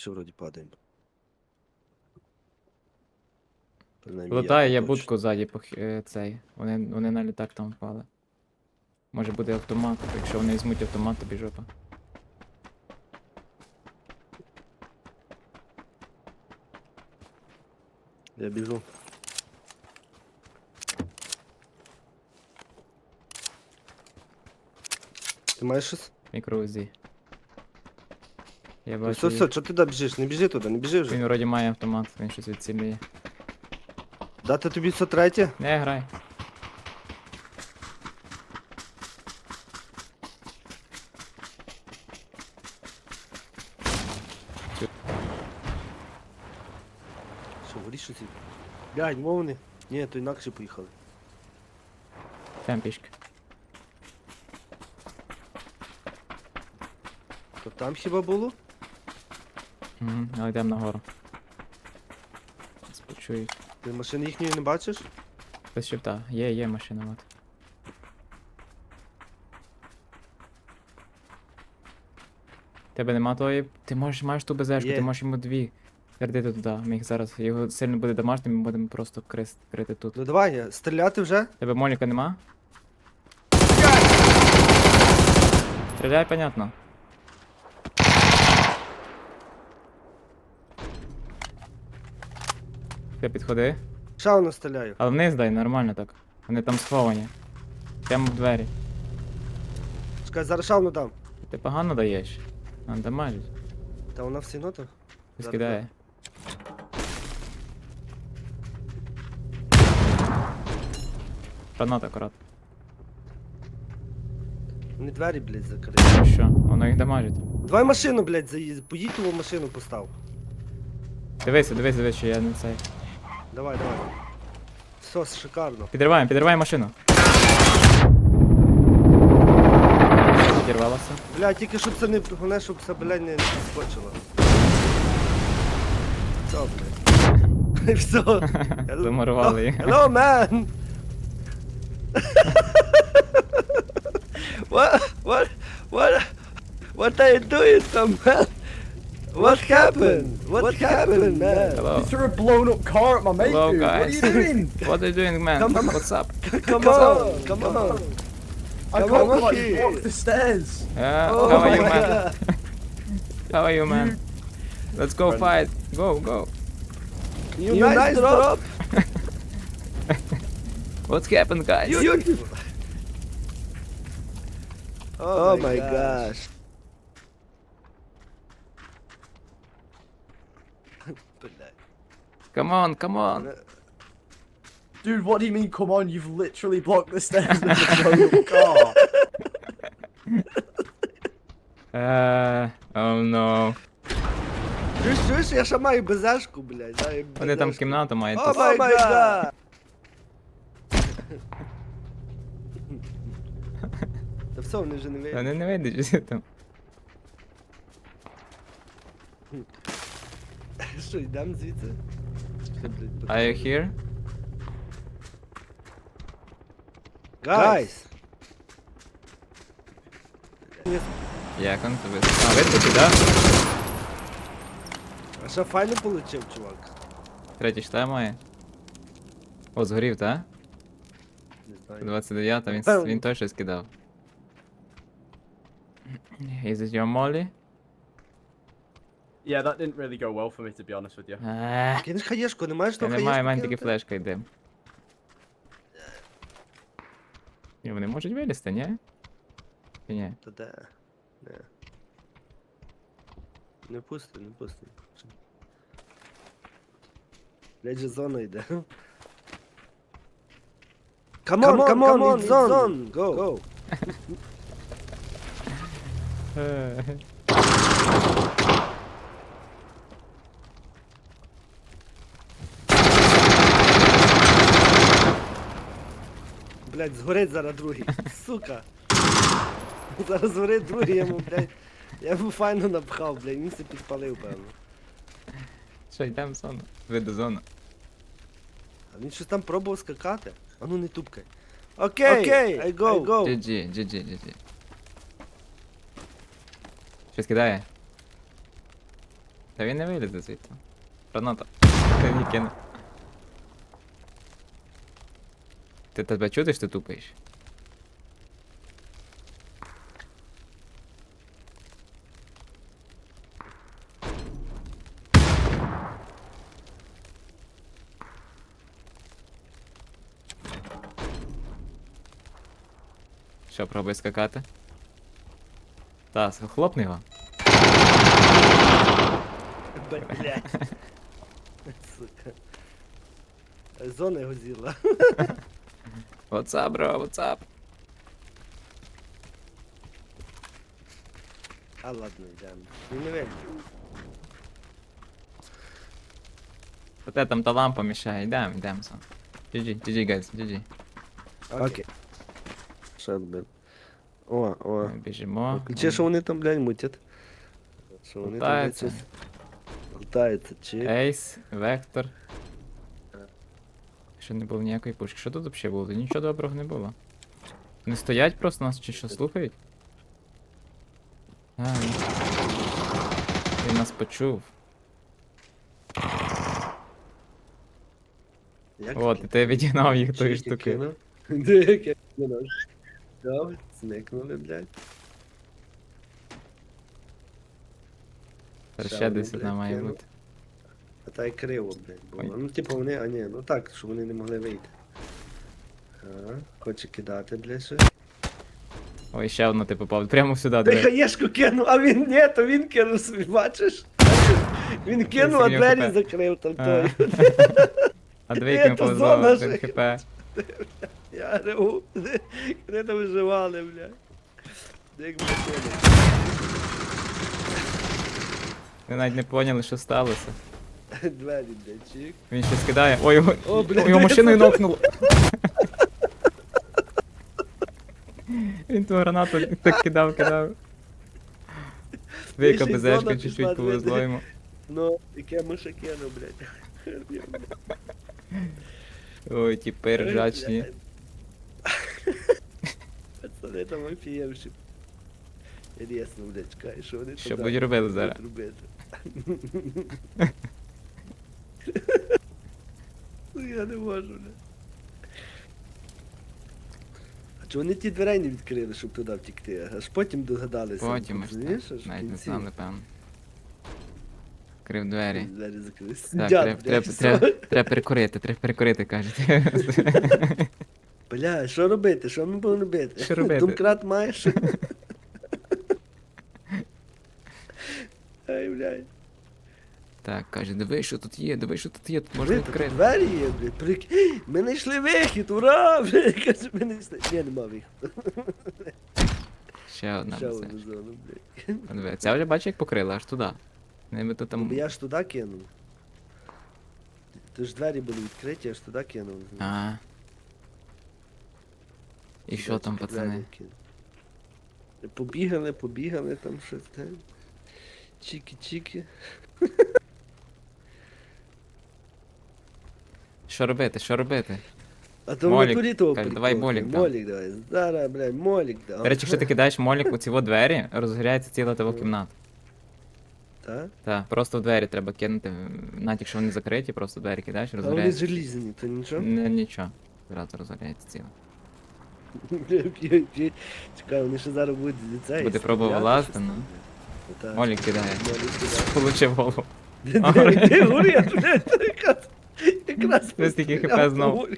Що вроді падаємо. Принаймні, я точно. будку ззаді пох... е, цей. Вони, вони на літак там впали. Може буде автомат, якщо вони візьмуть автомат, тобі жопа. Я біжу. Ти маєш щось? Мікроузі. Я бачу. Все, їх. все, чого ти туди біжиш? Не біжи туди, не біжи вже. Він вроді має автомат, він щось відцілює. Дати тобі це третє? Не грай. Що, вирішуй ці? Блядь, мовни. Ні, то інакше поїхали. Там пішки. То там хіба було? Угу, але йдемо нагору. Спочую. Ти машини їхньої не бачиш? Хтось шифта. Є, є машина, от. Тебе нема тої. Ти можеш маєш ту безешку, Є. ти можеш йому дві. Сердити туди. Ми їх зараз. Його сильно буде домашнім, ми будемо просто крис, крити тут. Ну давай, я- стріляти вже? Тебе моліка нема? Стріляй, понятно. Ти підходи. Шауна стріляю. Але вниз дай, нормально так. Вони там сховані. Прямо в двері. Чекай, зараз шауну дам. Ти погано даєш. А, дамажить. Та вона всі ноти. Хтось Зараз, кидає. Граната акурат. Не двері, блядь, закрили. Що? Воно їх дамажить. Давай машину, блядь, заїзд. Поїдь ту машину постав. Дивися, дивись, дивись, що я не цей. Давай, давай. Все, шикарно. Підриваємо, підриваємо машину. Підірвалося. Бля, тільки щоб це не головне, щоб це, блядь, не скочило. Все, блядь. Все. Замурували. Hello, man! what, what, what, what are you doing, some man? What happened? What, what happened, man? Hello. You threw a blown up car at my mate, Hello, dude. Guys. What are you doing? what are you doing, man? Come, What's up? Come, come on, come on. on. I come can't like, walk the stairs. Yeah, oh, how are you, man? How are you, man? Let's go Friend. fight. Go, go. You, you nice, nice drop. drop. What's happened, guys? You, you... Oh, oh my gosh. gosh. Come on, come on. Dude, what do you mean, come on? You've literally blocked the stairs with a blown up car. Uh, oh no. Чуєш, чуєш, я ще маю безешку, блядь. дай Вони там безешку. кімнату мають. О тут. май гад! Та все, вони вже не вийдуть. Вони не вийдуть що там. Що, йдемо звідси? Що, блядь, Are you here? Guys! Як он тобі? А, вискочив, да? А що файно получив, чувак? Третій шта має. О, згорів, та? Не знаю. 29, він, Певно. він той щось кидав. Is it your molly? Yeah, that didn't really go well for me, to be honest with you. Ех, Кинеш хаєшку, не маєш Я того не хаєшку маю, в мене тільки кинути? флешка йде. І вони можуть вилізти, ні? Чи ні? Та де? Не. Не пусти, не пусти. Блядь, же зона йде. Come on, come on, it's zone! Go! Go! Блядь, згорить зараз другий. Сука. Зараз згорить другий, я йому, блядь. Я йому файно напхав, блядь, він се підпалив, певно. Що, йдемо в зону? Ви до зону. А він щось там пробував скакати. А ну не тупкай. Окей, Окей, I go. I go. GG, GG, GG. Щось кидає. Та він не вилізе звідти. Граната. Ти її кинув. Ти тебе чудиш, ти тупиш? Що, пробуй скакати? Та, хлопни його. Блять. Сука. Зона його з'їла. What's up, bro, what's up? А ладно, йдемо. Він не вийде. Оте там та лампа мішає, йдемо, йдемо сон. GG, GG, guys, GG. Окей. Що робив? О, о. Ми біжимо. Чи що вони там, блядь, мутять? Що вони там, блядь, Лутаються. щось... Лутаються, чи? Ейс, Вектор. Ще не було ніякої пушки. Що тут взагалі було? Нічого доброго не було. Не стоять просто нас чи що слухають? А, він... нас почув. Як От, і ти відігнав їх тої штуки. кинув? Дав, зникнули, блядь. Ще десь одна має бути. А та й криво, блядь, було. Ну, типу вони, а ні, ну так, що вони не могли вийти. Ага, хоче кидати, блядь, ще. Ой, ще одна ти попав. Прямо сюди, Ти диви. хаєшку кинув, а він ні, то він кинув собі, бачиш? Він кинув, а собі двері закрив там А. той. А диви, як то повезло зона один ж. хп. Я реву. Вони там виживали, блядь. Як кинув. Ми навіть не поняли, що сталося. Двері, блядь, чик. Він щось кидає. Ой, його, О, блядь, його машиною нокнуло. Він ту гранату так кидав, кидав. Вика безешка чуть-чуть повезло йому. Ну, яке миша блядь. Ой, ті пережачні. Пацани там офієвші. Інтересно, блядь, чекай, що вони Що там будуть далі робити зараз? робити? Ну, Я не можу, блядь. А чого вони ті дверей не відкрили, щоб туди втікти? Аж потім догадалися. Потім аж так. аж в Навіть не кінці. знали, певно. Крив двері. Двері закрили. Так, Сидять, треба, перекурити, треба перекурити, кажуть. Бля, що робити? Що ми будемо робити? Що робити? Домкрат маєш? Ай, блядь. Так, каже, диви, що тут є, диви, що тут є, тут можна відкрити. двері є, блядь. Прик... Ми знайшли вихід, ура! Каже, ми знайшли. Ні, нема виходу. Ще одна Ще безешка. одну зону, блядь. А диви, Ця вже бачиш, як покрила, аж туди. Ніби то Бо там. я ж туди кинув. То ж двері були відкриті, я ж туди кинув. А. І що там, Двері пацани? кинув. Побігали, побігали там щось там. Чіки-чіки. Що робити, що робити? А то Молік, в натурі того каже, давай прикол. молік дам. Молік давай. Зараз, блядь, молік. До речі, якщо ти кидаєш молік у ці во двері, розгоряється ціла того кімната. Так? Так, просто в двері треба кинути. Навіть якщо вони закриті, просто двері кидаєш, А вони розгоряється. желізні, то нічого? Не, нічого. Зразу розгоряється ціла. П'ють, п'ють. Чекай, вони ще зараз будуть з ліцею. Буде пробував щось ну. Молік кидає. Получив голову. Де- А, де- горить. Де горить, блядь, якраз- якраз Десь тільки хп постріляв, знов.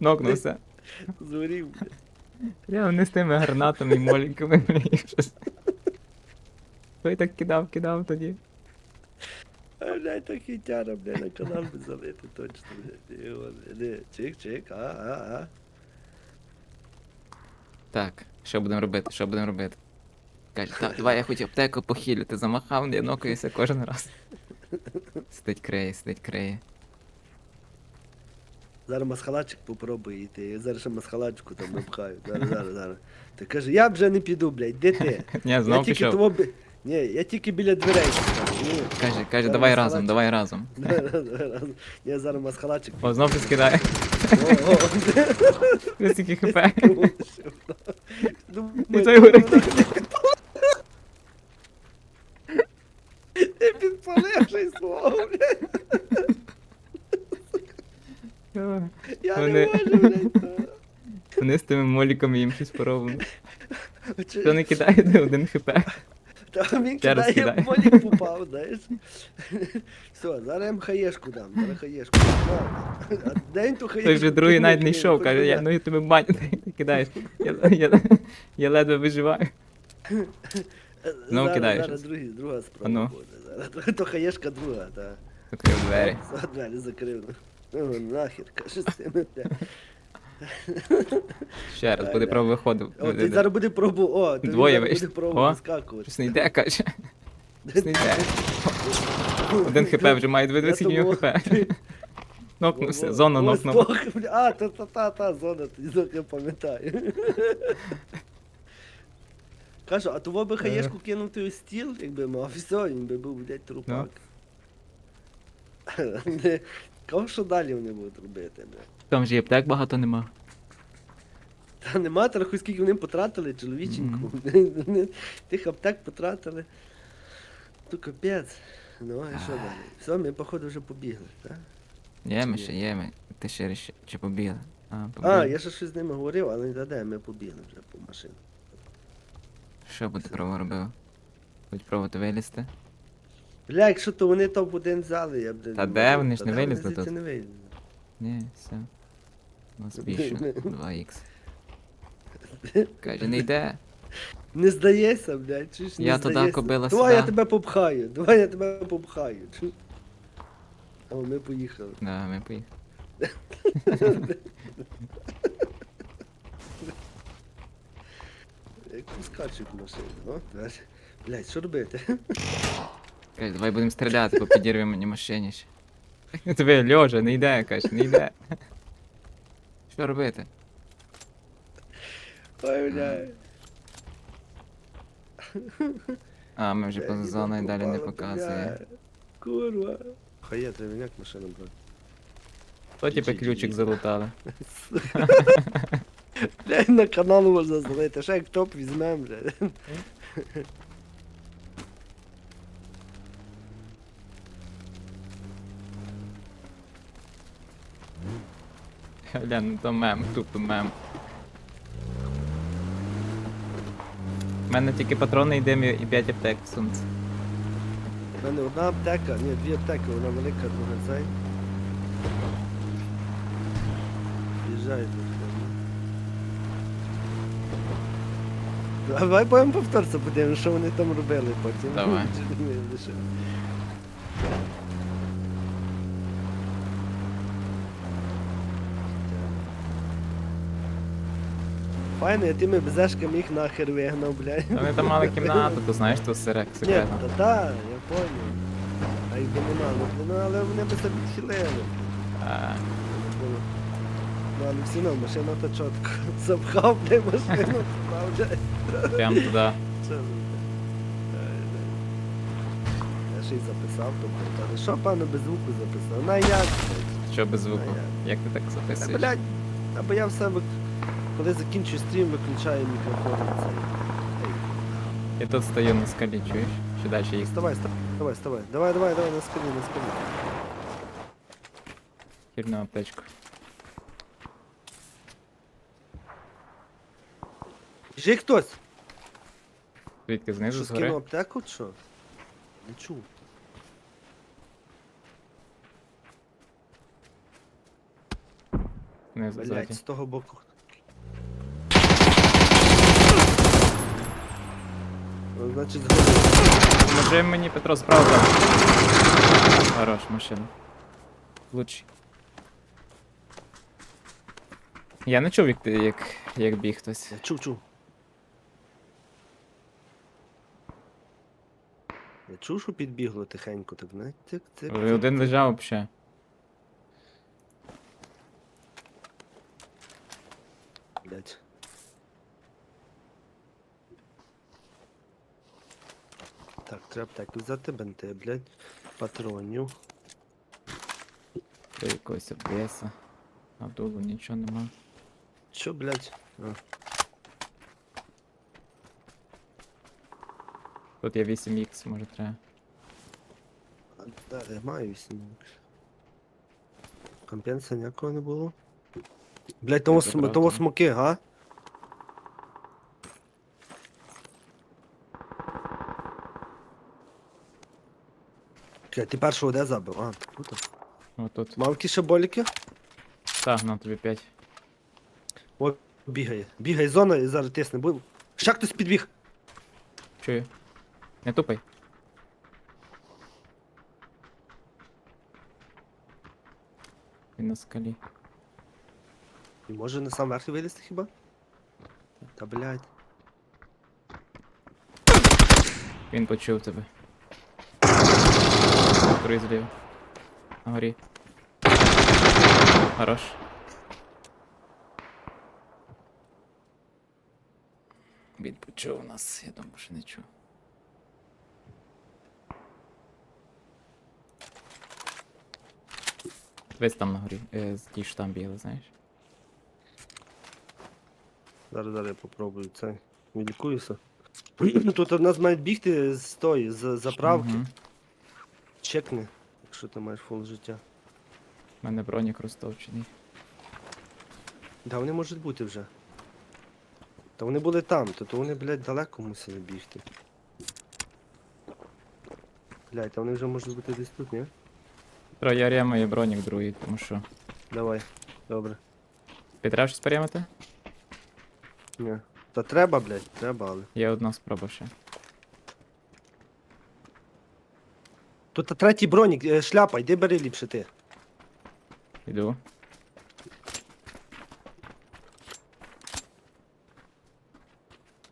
Нокнувся. Згорів. Я вони з тими гранатами і моліками, блін, щось. Той так кидав, кидав тоді. А, блядь, так і тяра, блядь, на канал би залити, точно, блядь. Його, чик, чик, а, а, а. Так, що будемо робити? Що будемо робити? Каже, так, давай я хоч аптеку похилю, ти замахав, я нокаюся кожен раз. Сидить криє, сидить криє. Зараз масхалачик попробує йти. Я зараз ще масхалачку там напхаю. Зараз, зараз, зараз. Ти каже, я вже не піду, блядь, де ти? Ні, я знов тільки пішов. того бі- Ні, я тільки біля дверей. став. Ні. Каже, каже, Зараз давай масхалачик. разом, давай разом. Я зараз масхалачик. О, знов щось кидає. О, о, Ось тільки хп. Думаю, І той горить. Ти підпалив. й слово, блядь. Я не можу, блядь. Вони з тими моліками їм щось поробимо. Чи- Хто не кидає де один хп. Та він Ще раз кидає, кидай. молік попав, знаєш. Все, зараз я їм хаєшку дам, зараз хаєшку дам. На. А де ту хаєшку? Той вже другий навіть не йшов, каже, я, ну я тебе баню, ти кидаєш. Я, я, я ледве виживаю. Е, Знову зараз, кидаєш Зараз щось? другий, друга спроба А ну. буде. Зараз то хаєшка друга, так. Закрив двері. Двері закрив. Ну, нахер, каже, бля. Ще раз, буде право виходив. О, ти зараз буде пробу, о, ти Двоє зараз вийшло. буде пробу О. вискакувати. Щось не йде, каже. Щось не йде. Один хп вже має, Я у нього думав, хп. Нокнувся, зона ось нокнула. бля, А, та та та та зона, ти зона, я пам'ятаю. Кажу, а того би хаєшку кинув той стіл, якби мав все, він би був, блядь, трупак. Не- Кого що далі вони будуть робити, бля? Там же і аптек багато нема. Та нема, та рахуй, скільки вони потратили, чоловіченьку. Вони Тих аптек потратили. То капець. Ну, а що далі? Все, ми, походу, вже побігли, так? Є ми ще, є ми. Ти ще ріш- чи побігли? А, А, я ще щось з ними говорив, але не де, ми побігли вже по машину. Що буде право робив? Будь пробувати вилізти? Бля, якщо то вони топ-1 взяли, я б... не Та де вони ж не вилізли тут? не вилізли. Ні, все. У нас більше. 2х. Каже, не йде. Не здається, блядь, чи ж не Я туди, здається. кобила, Давай я тебе попхаю, давай я тебе попхаю. Чу? О, ми поїхали. Да, ми поїхали. Як скачуть машину, ну. Блядь, що робити? Каже, давай будемо стріляти, бо підірвемо мені машині ще. Тебе льожа, не йде, каже, не йде. Що робити? Ой, блядь. А, ми вже Блядь, поза їбать, зоною далі не попало, показує. блядь. Курва. Хає, треба як машину брати. То типу GG. ключик залутали. Блядь, на канал можна злити, ще як топ візьмем, блядь. Бля, ну то мем, тупо мем. У мене тільки патрони йде і 5 аптек в сумці. У мене одна аптека, ні, дві аптеки, одна велика, друга цей. Їжджай тут. Давай будемо повторце подивимось, що вони там робили потім. Давай. Файно, я тими безешками їх нахер вигнав, блядь. Вони там мали кімнату, то знаєш, то сирек Ні, секретно. та та, я понял. А якби нема, ну, ну але вони би себе відхилили. А, Ну, але все одно, машина то чітко. Запхав бля, машину, правда. прям туди. Це, Ай. Я ще й записав, тобто, але що пану без звуку записав? На як? блядь? Що без звуку? Як ти так Та, записуєш? блядь, або я в себе, коли закінчую стрім, виключаю мікрофон Я тут стою на скалі, чуєш? Чи далі їх? Вставай, вставай, вставай. Давай, давай, давай, на скалі, на скалі. Хірну аптечку. Біжи хтось! Звідки Що знизу скинув аптеку, чи що? Не чув. Знизу Блять, ззаді. з того боку. Значить. Поможи мені, Петро, справа. Хорош, машина. Лучший. Я не чув, як, ти- як, як біг хтось. Я чув, чув. Я чув, що підбігло тихенько, так знаєте, цик. цик, Один лежав взагалі. Блять. Так, треба так взяти бенти, блять. Патронів. До якогось обвеса. А вдолу нічого нема. Що, блять? А. Тут є 8х, може треба. Далі маю 8. Компенса ніякого не було. Блять, того, см... того смоки, га? Блять, ти першого де забив? А, тут. Отут. Мав якісь ще боліки? Так, на тобі 5. О, бігає. Бігає зона і зараз тисне. Бу- Ще хтось підбіг. Чую. Не тупай. Він на скалі. І може на сам верх вилізти хіба? Та блять. Він почув тебе. Другий зліва. На горі. Хорош. Він почув нас, я думаю, що не чув. Весь там на горі. Е, ті ж там бігли, знаєш. Зараз зараз я попробую це. Відлікуюся. Тут в нас мають бігти з тої, з заправки. Мгм. Чекни, якщо ти маєш фул життя. У мене бронік розтовчений. Да, вони можуть бути вже. Та вони були там, то, то вони, блядь, далеко мусили бігти. Блядь, та вони вже можуть бути десь тут, ні? Тро, я ремаю бронік другий, тому що. Давай, добре. Ти треба щось перемати? Ні. Та треба, блядь, треба, але. Є одна спроба ще. Тут третій бронік, е, шляпа, йди бери ліпше ти. Іду.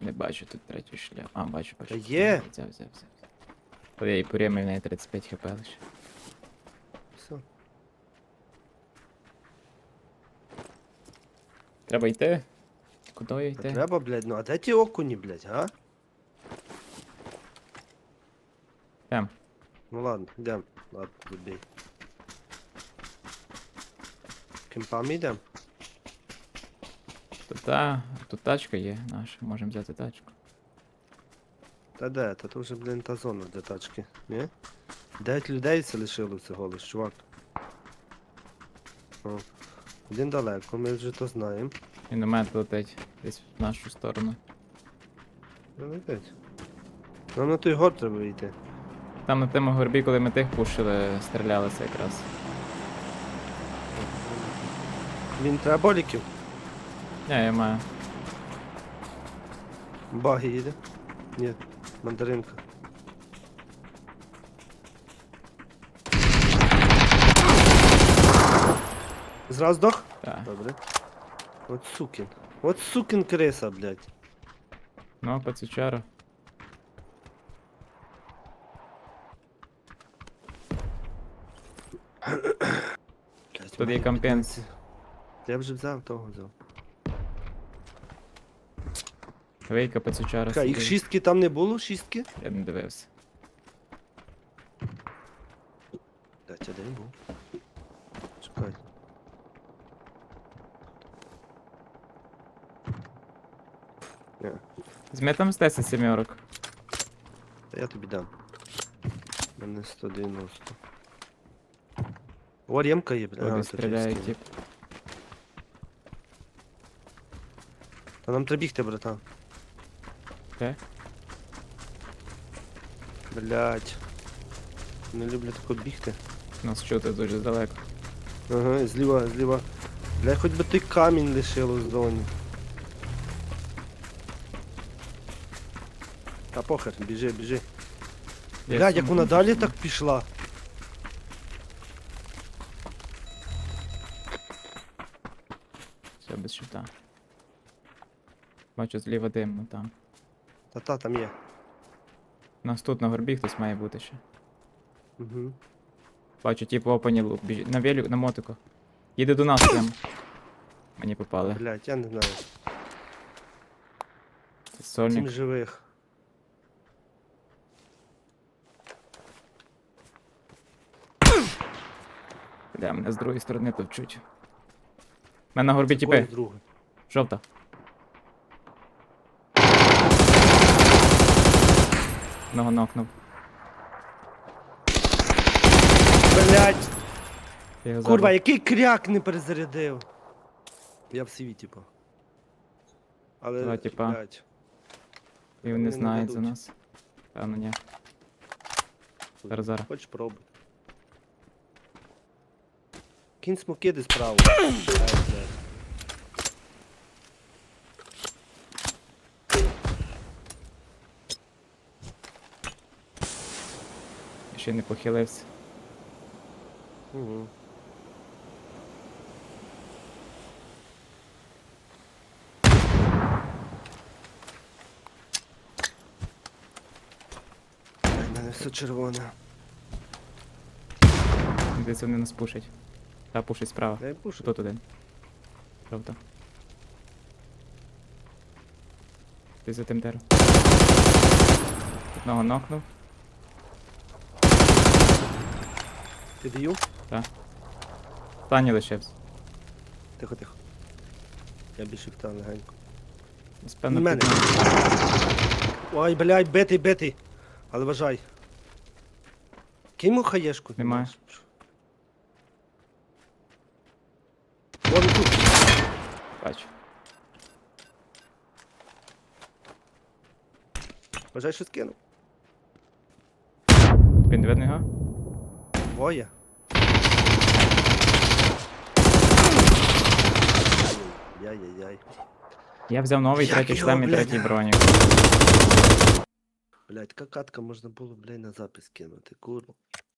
Не бачу тут третю шляпу. А, бачу, бачу. Та є. Взяв, взяв, взяв. Я і порімив в неї 35 хп лише. Все. Треба йти? Куди Та йти? треба, блядь, ну а де ті окуні, блядь, га? Там. Ну ладно, йдем. Ладно, забей. Кемпами йдем? Тут, та, тут тачка є наша, можемо взяти тачку. Та де? Та то вже, блін, та зона, де тачки, ні? Дев'ять людей це лишило всього лиш, чувак. О. Один далеко, ми вже то знаємо. Міномет летить десь в нашу сторону. Молодець. Нам на той гор треба йти. Там на тему горбі, коли ми тих пушили, стрілялися якраз. Він треба боліків. Ні, я маю. Баги їде. Ні, мандаринка. Зразу здох? Так. Добре. От сукін. От сукін криса, блядь. Ну, пацючара. Блядь, Тут є компенс. Я вже взяв того взяв. Вейка пацючара. Чекай, їх сидить. шістки там не було? Шістки? Я не дивився. Блядь, а де він був? Чекай. Ні, Візьми там з 10 сімерок. та я тобі дам. У мене 190. О, ремка є, блядь. Обі А, тут стріляє є тип. Та нам треба бігти, братан. Де? Блядь. Не люблю тако бігти. Нас чути дуже далеко. Ага, зліва, зліва. Блядь, хоч би той камінь лишило з зоні. Та похер, біжи, біжи. Я Блядь, як вона далі так пішла. Бачу зліва дим, ну там. Та-та, там є. У нас тут на горбі хтось має бути ще. Угу. Бачу, тип в опані лук. Біжить. На велю, на мотику. Їде до нас прям. Мені попали. Блядь, я не знаю. Сім Сольник. живих. Бля, мене з другої сторони товчуть. У мене на горбі Кого тіпи. з другої? Жовта. Блять, Я його курва, забив. який кряк не перезарядив. Я в сиві, типу. Але, Два тіпа. блядь, І вони не знають за дадуть. нас. Певно, ні. Зараз, зараз. Хоч пробуй. Кінь смоки десь справа. Блядь. Ще не похилився. Угу. Ай, мене все червоне. Десь вони нас пушать. Та пушить справа. Я й пушу. Тут один. Правда. Ти за тим деревом. Одного нокнув. Ти б'ю? Останній лишився. Тихо, тихо. Я більше втав легенько. Десь, Певно, В мене. Ой, блядь, битий, битий. Але вважай. Кинь йому хаєшку. Немає. він тут. Бачу. Вважай, що скинув. Він не видно його? Двоє. Яй-яй-яй. Я взяв новий Як третій його, шлем і блядь? третій бронік. Блять, какатка катка можна було, блядь, на запис кинути, курва.